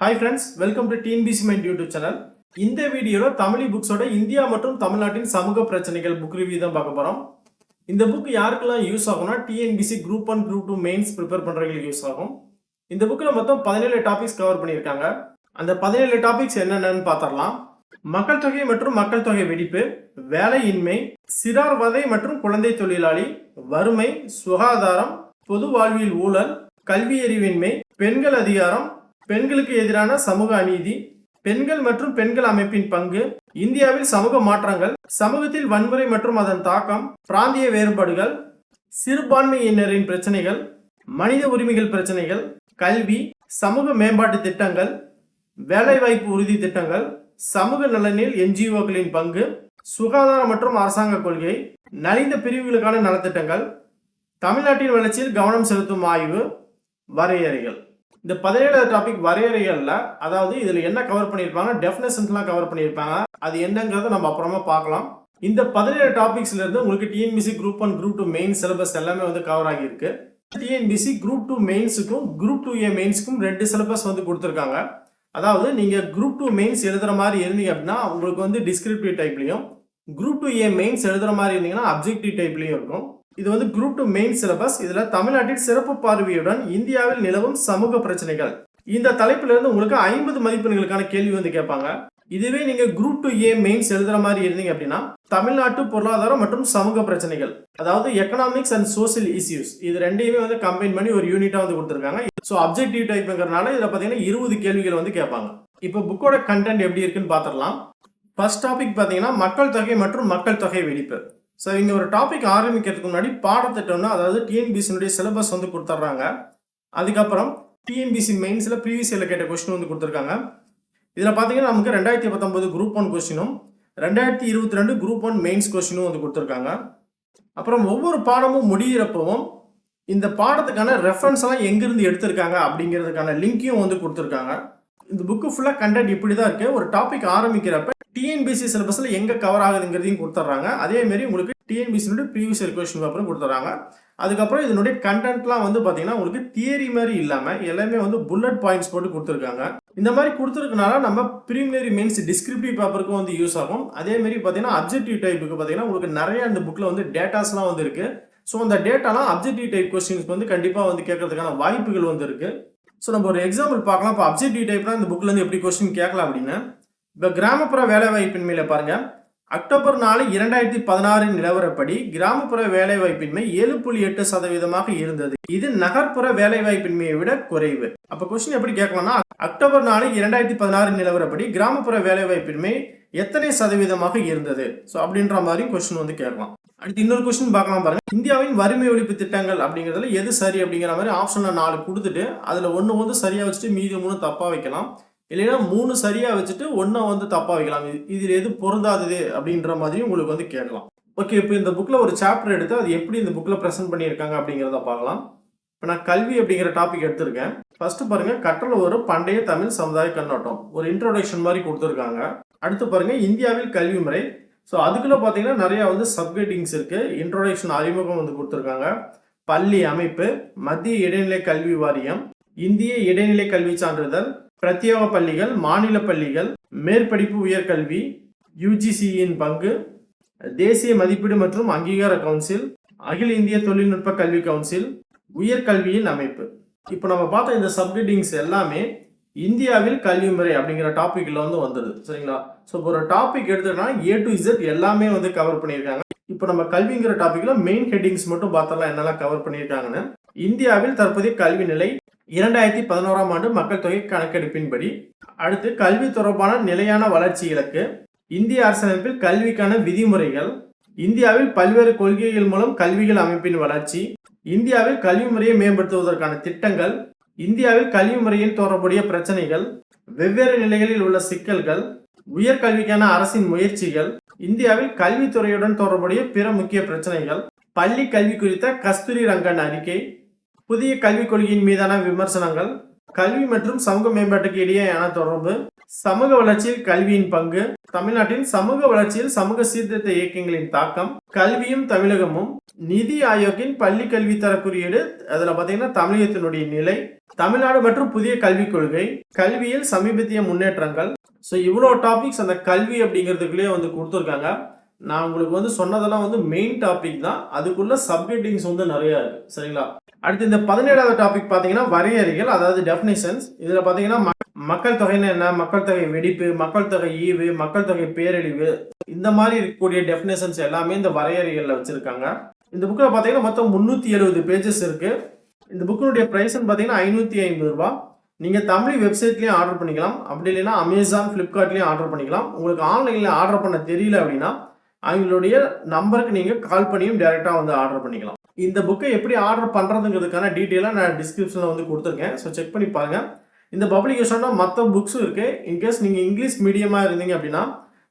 Hi friends welcome to TNPSC mind YouTube channel இந்த வீடியோவில் Tamil புக்ஸோட India மற்றும் தமிழ்நாட்டின் சமூக பிரச்சனைகள் புக் ரிவ்யூ தான் பார்க்க போகிறோம் இந்த புக் யாருக்கெல்லாம் யூஸ் ஆகும்னா TNPSC group one group two mains prepare பண்ணுறவங்களுக்கு யூஸ் ஆகும். இந்த புக்கில் மொத்தம் பதினேழு டாபிக்ஸ் கவர் பண்ணியிருக்காங்க. அந்த பதினேழு டாபிக்ஸ் என்னென்னு பார்த்துடலாம். மக்கள் தொகை மற்றும் மக்கள் தொகை வெடிப்பு வேலையின்மை சிறார் வதை மற்றும் குழந்தை தொழிலாளி வறுமை சுகாதாரம் பொது வாழ்வியல் ஊழல் கல்வியறிவின்மை பெண்கள் அதிகாரம் பெண்களுக்கு எதிரான சமூக அநீதி பெண்கள் மற்றும் பெண்கள் அமைப்பின் பங்கு இந்தியாவில் சமூக மாற்றங்கள் சமூகத்தில் வன்முறை மற்றும் அதன் தாக்கம் பிராந்திய வேறுபாடுகள் சிறுபான்மையினரின் பிரச்சனைகள் மனித உரிமைகள் பிரச்சனைகள் கல்வி சமூக மேம்பாட்டு திட்டங்கள் வேலைவாய்ப்பு உறுதி திட்டங்கள் சமூக நலனில் என்ஜிஓக்களின் பங்கு சுகாதாரம் மற்றும் அரசாங்க கொள்கை நலிந்த பிரிவுகளுக்கான நலத்திட்டங்கள் தமிழ்நாட்டின் வளர்ச்சியில் கவனம் செலுத்தும் ஆய்வு வரையறைகள். இந்த பதினேழாவது டாபிக் வரையறைகள்ல அதாவது இதுல என்ன கவர் பண்ணியிருப்பாங்க டெஃபினேஷன்ஸ்லாம் கவர் பண்ணியிருப்பாங்க அது என்னங்கிறத நம்ம அப்புறமா பார்க்கலாம். இந்த பதினேழு டாபிக்ஸ்ல இருந்து உங்களுக்கு TNPSC group one group two main syllabus எல்லாமே வந்து கவர் ஆகியிருக்கு. டிஎன்பிசி குரூப் டூ மெயின்ஸுக்கும் குரூப் டூ ஏ மெயின்ஸுக்கும் ரெண்டு சிலபஸ் வந்து கொடுத்துருக்காங்க. அதாவது நீங்க குரூப் டூ மெயின்ஸ் எழுதுற மாதிரி இருந்தீங்க அப்படின்னா உங்களுக்கு வந்து டிஸ்கிரிப்டிவ் டைப்லையும் குரூப் டூ ஏ மெயின்ஸ் எழுதுற மாதிரி இருந்தீங்கன்னா அப்ஜெக்டிவ் டைப்லையும் இருக்கும். இது வந்து குரூப் டூ மெயின் சிலபஸ் இதில் தமிழ்நாட்டின் சிறப்பு பார்வையுடன் இந்தியாவில் நிலவும் சமூக பிரச்சனைகள். இந்த தலைப்பிலிருந்து உங்களுக்கு ஐம்பது மதிப்பெண்களுக்கான கேள்வி வந்து கேட்பாங்க. இதுவே நீங்க குரூப் டூ ஏ மெயின்ஸ் எழுதுற மாதிரி இருந்தீங்க அப்படின்னா தமிழ்நாட்டு பொருளாதாரம் மற்றும் சமூக பிரச்சனைகள் அதாவது எக்கனாமிக்ஸ் அண்ட் சோசியல் இஷ்யூஸ் இது ரெண்டையுமே வந்து கம்பைன் பண்ணி ஒரு யூனிட்டா வந்து கொடுத்துருக்காங்க. ஸோ அப்ஜெக்டிவ் டைப்ங்கிறனால இதில் பார்த்தீங்கன்னா இருபது கேள்விகள் வந்து கேட்பாங்க. இப்போ புக்கோட கண்டென்ட் எப்படி இருக்குன்னு பார்த்துடலாம் ஃபர்ஸ்ட் டாபிக் பார்த்தீங்கன்னா மக்கள் தொகை மற்றும் மக்கள் தொகை வெடிப்பு. ஸோ இங்கே ஒரு டாபிக் ஆரம்பிக்கிறதுக்கு முன்னாடி பாடத்திட்டம்னா அதாவது டிஎன்பிசினுடைய சிலபஸ் வந்து கொடுத்துட்றாங்க அதுக்கப்புறம் டிஎன்பிசி மெயின்ஸில் ப்ரீவியஸ் இயரில் கேட்ட கொஸ்டின் வந்து கொடுத்துருக்காங்க. இதில் பார்த்தீங்கன்னா நமக்கு ரெண்டாயிரத்தி பத்தொம்பது குரூப் ஒன் கொஸ்டினும் ரெண்டாயிரத்தி இருபத்தி ரெண்டு குரூப் ஒன் மெயின்ஸ் கொஸ்டினும் வந்து கொடுத்துருக்காங்க. அப்புறம் ஒவ்வொரு பாடமும் முடிகிறப்பவும் இந்த பாடத்துக்கான ரெஃபரன்ஸ் எல்லாம் எங்கேருந்து எடுத்திருக்காங்க அப்படிங்கிறதுக்கான லிங்க்கையும் வந்து கொடுத்துருக்காங்க. இந்த புக்கு ஃபுல்லாக கண்டென்ட் இப்படி தான் இருக்குது ஒரு டாபிக் ஆரம்பிக்கிறப்ப டிஎன்பிசி சிலபஸில் எங்கே கவர் ஆகுதுங்கிறதையும் கொடுத்துட்றாங்க. அதேமாரி உங்களுக்கு டிஎன்பிசினுடைய ப்ரீவியஸ் இயர் பேப்பரும் கொடுத்துட்றாங்க. அதுக்கப்புறம் இதனுடைய கண்டென்ட்லாம் வந்து பார்த்தீங்கன்னா உங்களுக்கு தியரி மாதிரி இல்லாமல் எல்லாமே வந்து புல்லட் பாயிண்ட்ஸ் போட்டு கொடுத்துருக்காங்க. இந்த மாதிரி கொடுத்துருக்கனால நம்ம ப்ரீமினரி மீன்ஸ் டிஸ்கிரிப்டிவ் பேப்பருக்கும் வந்து யூஸ் ஆகும். அதேமாரி பார்த்தீங்கன்னா அப்ஜெக்டிவ் டைப்புக்கு பார்த்தீங்கன்னா உங்களுக்கு நிறைய அந்த புக்கில் வந்து டேட்டாஸ்லாம் வந்து இருக்குது ஸோ அந்த டேட்டாலாம் அப்ஜெக்டிவ் டைப் கொஸ்டின்ஸ் வந்து கண்டிப்பாக வந்து கேட்கறதுக்கான வாய்ப்புகள் வந்து இருக்குது ஸோ நம்ம ஒரு எக்ஸாம்பிள் பார்க்கலாம். இப்போ அப்ஜெக்டிவ் டைப்னா இந்த புக்கில் வந்து எப்படி கொஸ்டின் கேட்கலாம் அப்படின்னு. இப்போ கிராமப்புற வேலைவாய்ப்பின்மையில் பாருங்கள் அக்டோபர் நாலு இரண்டாயிரத்தி பதினாறின் நிலவரப்படி கிராமப்புற வேலைவாய்ப்பின்மை ஏழு புள்ளி எட்டு சதவீதமாக இருந்தது. இது நகர்ப்புற வேலைவாய்ப்பின்மையை விட குறைவு. அப்போ கொஸ்டின் எப்படி கேட்கலாம்னா அக்டோபர் நாலு இரண்டாயிரத்தி பதினாறு நிலவரப்படி கிராமப்புற வேலைவாய்ப்பின்மை எத்தனை சதவீதமாக இருந்தது? ஸோ அப்படின்ற மாதிரி கொஸ்டின் வந்து கேட்கலாம். அடுத்து இன்னொரு கொஸ்டின் பார்க்கலாம் பாருங்க. இந்தியாவின் வறுமை ஒழிப்பு திட்டங்கள் அப்படிங்கிறதுல எது சரி அப்படிங்கிற மாதிரி ஆப்ஷனில் நாலு கொடுத்துட்டு அதில் ஒன்று வந்து சரியாக வச்சுட்டு மீதி மூணு தப்பாக வைக்கலாம். இல்லைன்னா மூணு சரியா வச்சுட்டு ஒன்றை வந்து தப்பா வைக்கலாம். இதில் எது பொருந்தாதது அப்படின்ற மாதிரியும் உங்களுக்கு வந்து கேட்கலாம். ஓகே இப்போ இந்த புக்கில் ஒரு சாப்டர் எடுத்து அது எப்படி இந்த புக்கில் ப்ரெசென்ட் பண்ணியிருக்காங்க அப்படிங்கிறத பார்க்கலாம். இப்போ நான் கல்வி அப்படிங்கிற டாபிக் எடுத்திருக்கேன். ஃபர்ஸ்ட் பாருங்க கற்றல் ஒரு பண்டைய தமிழ் சமுதாய கண்ணோட்டம். ஒரு இன்ட்ரோடக்ஷன் மாதிரி கொடுத்துருக்காங்க. அடுத்து பாருங்க இந்தியாவில் கல்வி முறை. ஸோ அதுக்குள்ள பார்த்தீங்கன்னா நிறைய வந்து சப்கெட்டிங்ஸ் இருக்கு. இன்ட்ரோடக்ஷன் அறிமுகம் வந்து கொடுத்துருக்காங்க. பள்ளி அமைப்பு மத்திய இடைநிலை கல்வி வாரியம் இந்திய இடைநிலை கல்வி சான்றிதழ் பிரத்யேக பள்ளிகள் மாநில பள்ளிகள் மேற்படிப்பு உயர்கல்வி யூஜிசியின் பங்கு தேசிய மதிப்பீடு மற்றும் அங்கீகார கவுன்சில் அகில இந்திய தொழில்நுட்ப கல்வி கவுன்சில் உயர்கல்வியின் அமைப்பு. இப்போ நம்ம பார்த்த இந்த சப்கெட்டிங்ஸ் எல்லாமே இந்தியாவில் கல்வி முறை அப்படிங்கிற டாப்பிக்கில் வந்து வந்தது. சரிங்களா? ஸோ இப்போ ஒரு டாபிக் எடுத்துட்டோம்னா ஏ டு இசட் எல்லாமே வந்து கவர் பண்ணியிருக்காங்க. இப்போ நம்ம கல்விங்கிற டாப்பிக்கில் மெயின் ஹெட்டிங்ஸ் மட்டும் பார்த்தலாம் என்னெல்லாம் கவர் பண்ணியிருக்காங்கன்னு. இந்தியாவில் தற்போதைய கல்வி நிலை இரண்டாயிரத்தி பதினோராம் ஆண்டு மக்கள் தொகை கணக்கெடுப்பின்படி அடுத்து கல்வி தொடர்பான நிலையான வளர்ச்சி இலக்கு இந்திய அரசமைப்பில் கல்விக்கான விதிமுறைகள் இந்தியாவில் பல்வேறு கொள்கைகள் மூலம் கல்விகள் அமைப்பின் வளர்ச்சி இந்தியாவில் கல்வி முறையை மேம்படுத்துவதற்கான திட்டங்கள் இந்தியாவில் கல்வி முறையின் தொடர்புடைய பிரச்சனைகள் வெவ்வேறு நிலைகளில் உள்ள சிக்கல்கள் உயர்கல்விக்கான அரசின் முயற்சிகள் இந்தியாவில் கல்வித்துறையுடன் தொடர்புடைய பிற முக்கிய பிரச்சனைகள் பள்ளி கல்வி குறித்த கஸ்தூரி ரங்கன் அறிக்கை புதிய கல்விக் கொள்கையின் மீதான விமர்சனங்கள் கல்வி மற்றும் சமூக மேம்பாட்டுக்கு இடையேயான தொடர்பு சமூக வளர்ச்சியில் கல்வியின் பங்கு தமிழ்நாட்டின் சமூக வளர்ச்சியில் சமூக சீர்திருத்த இயக்கங்களின் தாக்கம் கல்வியும் தமிழகமும் நிதி ஆயோக்கின் பள்ளி கல்வி தர குறியீடு அதுல பாத்தீங்கன்னா தமிழகத்தினுடைய நிலை தமிழ்நாடு மற்றும் புதிய கல்விக் கொள்கை கல்வியில் சமீபத்திய முன்னேற்றங்கள். ஸோ இவ்வளோ டாபிக்ஸ் அந்த கல்வி அப்படிங்கிறதுக்குள்ளேயே வந்து கொடுத்துருக்காங்க. நான் உங்களுக்கு வந்து சொன்னதெல்லாம் வந்து மெயின் டாபிக் தான். அதுக்குள்ள சப்ஹெட்டிங்ஸ் வந்து நிறையா இருக்கு. சரிங்களா? அடுத்து இந்த பதினேழாவது டாபிக் பார்த்தீங்கன்னா வரையறைகள் அதாவது டெஃபினேஷன்ஸ் இதில் பார்த்தீங்கன்னா ம- மக்கள் தொகைன்னு என்ன? மக்கள் தொகை வெடிப்பு மக்கள் தொகை ஈவு மக்கள் தொகை பேரழிவு. இந்த மாதிரி இருக்கக்கூடிய டெஃபினேஷன்ஸ் எல்லாமே இந்த வரையறைகளில் வச்சுருக்காங்க. இந்த புக்கில் பார்த்தீங்கன்னா மொத்தம் முந்நூற்றி எழுபது பேஜஸ் இருக்குது இந்த புக்கினுடைய ப்ரைஸ்ன்னு பார்த்தீங்கன்னா ஐநூற்றி ஐம்பது ரூபா. நீங்கள் தமிழ் வெப்சைட்லேயும் ஆர்டர் பண்ணிக்கலாம். அப்படி இல்லைன்னா அமேசான் ஃப்ளிப்கார்ட்லேயும் ஆர்டர் பண்ணிக்கலாம். உங்களுக்கு ஆன்லைனில் ஆர்டர் பண்ண தெரியல அப்படின்னா அவங்களுடைய நம்பருக்கு நீங்கள் கால் பண்ணியும் டேரெக்டாக வந்து ஆர்டர் பண்ணிக்கலாம். இந்த புக்கை எப்படி ஆர்டர் பண்ணுறதுங்கிறதுக்கான டீட்டெயிலாக நான் டிஸ்கிரிப்ஷனில் வந்து கொடுத்துருக்கேன். ஸோ செக் பண்ணி பாருங்கள் இந்த பப்ளிகேஷனோட மற்ற புக்ஸும் இருக்குது இன்கேஸ் நீங்கள் இங்கிலீஷ் மீடியமாக இருந்தீங்க அப்படின்னா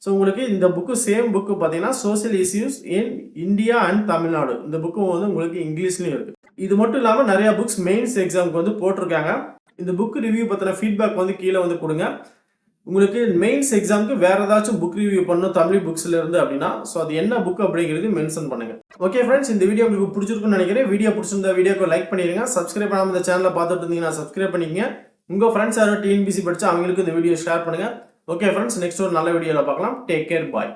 ஸோ உங்களுக்கு இந்த புக்கு சேம் புக்கு பார்த்தீங்கன்னா social issues in India and Tamil Nadu இந்த புக்கு வந்து உங்களுக்கு இங்கிலீஷ்லேயும் இருக்குது இது மட்டும் இல்லாமல் நிறையா புக்ஸ் மெயின்ஸ் எக்ஸாமுக்கு வந்து போட்டிருக்காங்க. இந்த புக் ரிவ்யூ பற்றின ஃபீட்பேக் வந்து கீழே வந்து கொடுங்க. உங்களுக்கு மெயின்ஸ் எக்ஸாமுக்கு வேற ஏதாச்சும் புக் ரிவ்யூ பண்ணணும் தமிழ் புக்ஸ்ல இருந்து அப்படின்னா ஸோ அது என்ன புக் அப்படிங்கிறது மென்ஷன் பண்ணுங்க. ஓகே ஃப்ரெண்ட்ஸ் இந்த வீடியோ உங்களுக்கு பிடிச்சிருக்குன்னு நினைக்கிறேன். வீடியோ பிடிச்சிருந்த வீடியோக்கு லைக் பண்ணிடுங்க சப்ஸ்கிரைப் பண்ணாமல் இந்த சேனலை பார்த்துட்டு இருந்தீங்கன்னா சப்ஸ்கிரைப் பண்ணிக்கங்க. உங்கள் ஃப்ரெண்ட்ஸ் யாரோ டிஎன்பிசி படிச்சா அவங்களுக்கு இந்த வீடியோ ஷேர் பண்ணுங்க. ஓகே ஃப்ரெண்ட்ஸ் நெக்ஸ்ட் ஒரு நல்ல வீடியோவில் பார்க்கலாம். Take care bye